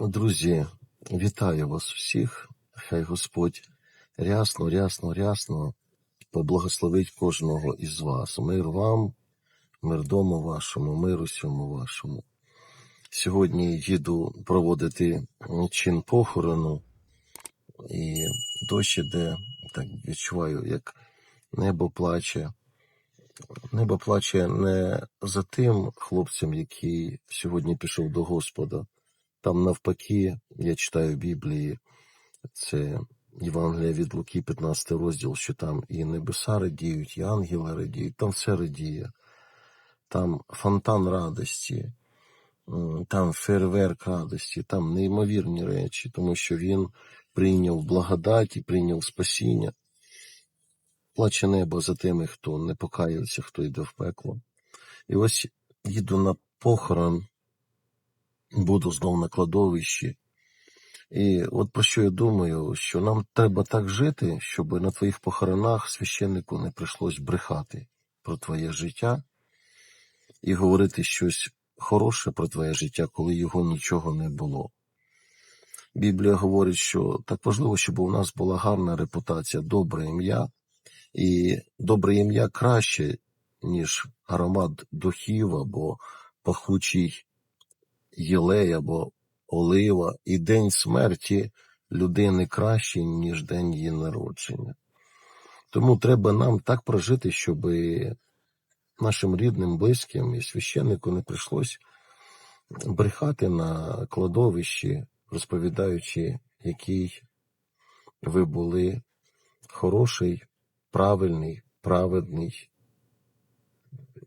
Друзі, вітаю вас всіх. Хай Господь рясно, рясно, рясно поблагословить кожного із вас. Мир вам, мир дому вашому, мир усьому вашому. Сьогодні їду проводити чин похорону, і дощ іде, так відчуваю, як небо плаче. Небо плаче не за тим хлопцем, який сьогодні пішов до Господа. Там навпаки, я читаю в Біблії, це Євангелія від Луки, 15 розділ, що там і небеса радіють, і ангели радіють, там все радіє. Там фонтан радості, там фейерверк радості, там неймовірні речі, тому що він прийняв благодать і прийняв спасіння. Плаче небо за тими, хто не покаявся, хто йде в пекло. І ось їду на похорон, буду знов на кладовищі. І от про що я думаю, що нам треба так жити, щоб на твоїх похоронах священнику не прийшлось брехати про твоє життя і говорити щось хороше про твоє життя, коли його нічого не було. Біблія говорить, що так важливо, щоб у нас була гарна репутація, добре ім'я, і добре ім'я краще, ніж аромат духів або пахучий єлей або олива, і день смерті людини краще, ніж день її народження. Тому треба нам так прожити, щоб нашим рідним, близьким і священнику не прийшлось брехати на кладовищі, розповідаючи, який ви були хороший, правильний, праведний,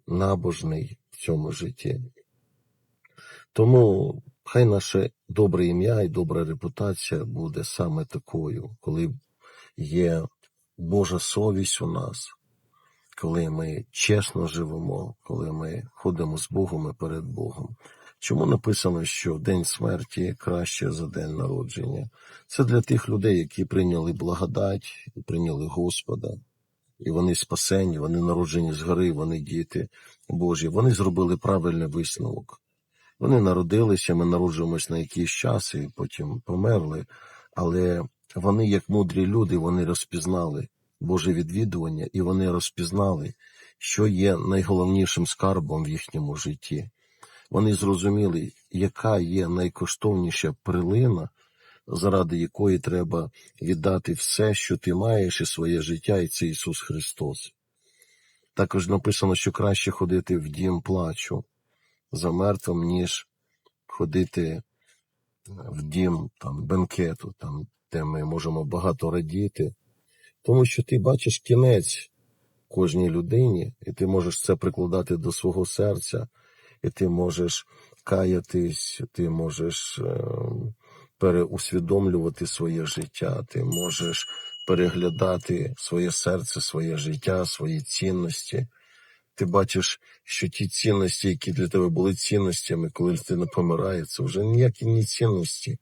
набожний в цьому житті. Тому хай наше добре ім'я і добра репутація буде саме такою, коли є Божа совість у нас, коли ми чесно живемо, коли ми ходимо з Богом і перед Богом. Чому написано, що день смерті краще за день народження? Це для тих людей, які прийняли благодать, прийняли Господа, і вони спасені, вони народжені згори, вони діти Божі. Вони зробили правильний висновок. Вони народилися, ми народжуємось на якийсь час і потім померли, але вони, як мудрі люди, вони розпізнали Боже відвідування, і вони розпізнали, що є найголовнішим скарбом в їхньому житті. Вони зрозуміли, яка є найкоштовніша прилина, заради якої треба віддати все, що ти маєш, і своє життя, і це Ісус Христос. Також написано, що краще ходити в дім плачу за мертвим, ніж ходити в дім там, бенкету, там, де ми можемо багато радіти. Тому що ти бачиш кінець кожній людині, і ти можеш це прикладати до свого серця, і ти можеш каятись, ти можеш е, переусвідомлювати своє життя, ти можеш переглядати своє серце, своє життя, свої цінності. Ти бачиш, що ті цінності, які для тебе були цінностями, коли людина помирає, це вже ніякі не цінності.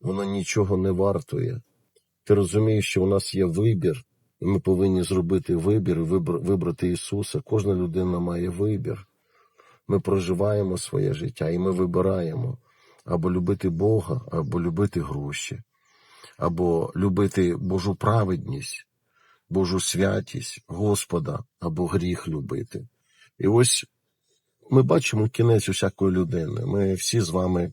Воно нічого не вартує. Ти розумієш, що у нас є вибір, і ми повинні зробити вибір вибрати Ісуса. Кожна людина має вибір. Ми проживаємо своє життя і ми вибираємо або любити Бога, або любити гроші, або любити Божу праведність, Божу святість, Господа, або гріх любити. І ось ми бачимо кінець усякої людини. Ми всі з вами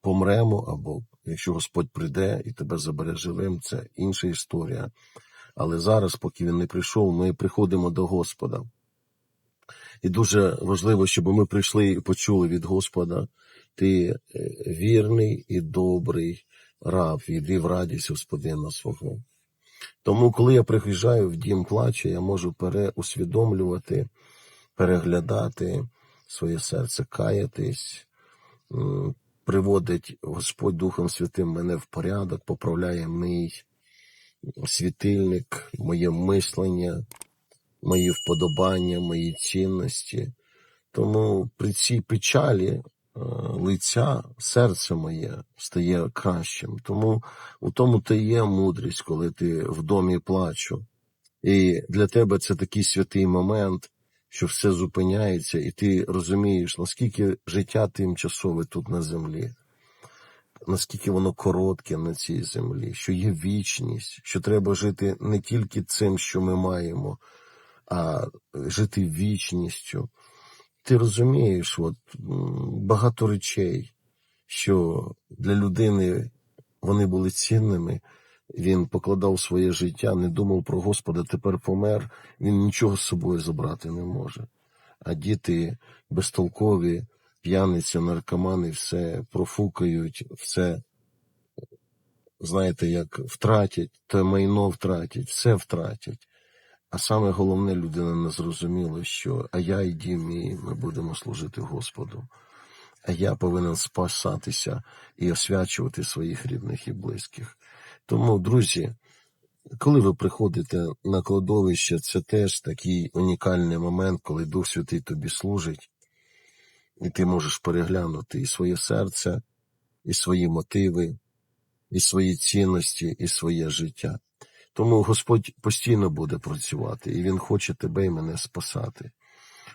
помремо, або якщо Господь прийде і тебе забере живим, це інша історія. Але зараз, поки він не прийшов, ми приходимо до Господа. І дуже важливо, щоб ми прийшли і почули від Господа, ти е, вірний і добрий раб, війди в радість Господина свого. Тому, коли я приїжджаю в дім плачу, я можу переусвідомлювати, переглядати своє серце, каятись, приводить Господь Духом Святим мене в порядок, поправляє мій світильник, моє мислення, мої вподобання, мої цінності. Тому при цій печалі лиця серце моє стає кращим. Тому у тому ти є мудрість, коли ти в домі плачу. І для тебе це такий святий момент, що все зупиняється, і ти розумієш, наскільки життя тимчасове тут на землі. наскільки воно коротке на цій землі, що є вічність, що треба жити не тільки цим, що ми маємо, а жити вічністю. Ти розумієш, от багато речей, що для людини вони були цінними. Він покладав своє життя, не думав про Господа, тепер помер. Він нічого з собою забрати не може. А діти безтолкові, п'яниці, наркомани, все профукають, все, знаєте, як втратять, те майно втратять, все втратять. А саме головне, людина не зрозуміла, що а я і дім мій, ми будемо служити Господу. А я повинен спасатися і освячувати своїх рідних і близьких. Тому, друзі, коли ви приходите на кладовище, це теж такий унікальний момент, коли Дух Святий тобі служить, і ти можеш переглянути і своє серце, і свої мотиви, і свої цінності, і своє життя. Тому Господь постійно буде працювати, і Він хоче тебе і мене спасати.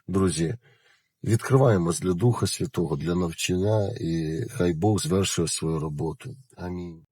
Друзі, відкриваємось для Духа Святого, для навчання, і хай Бог звершує свою роботу. Амінь.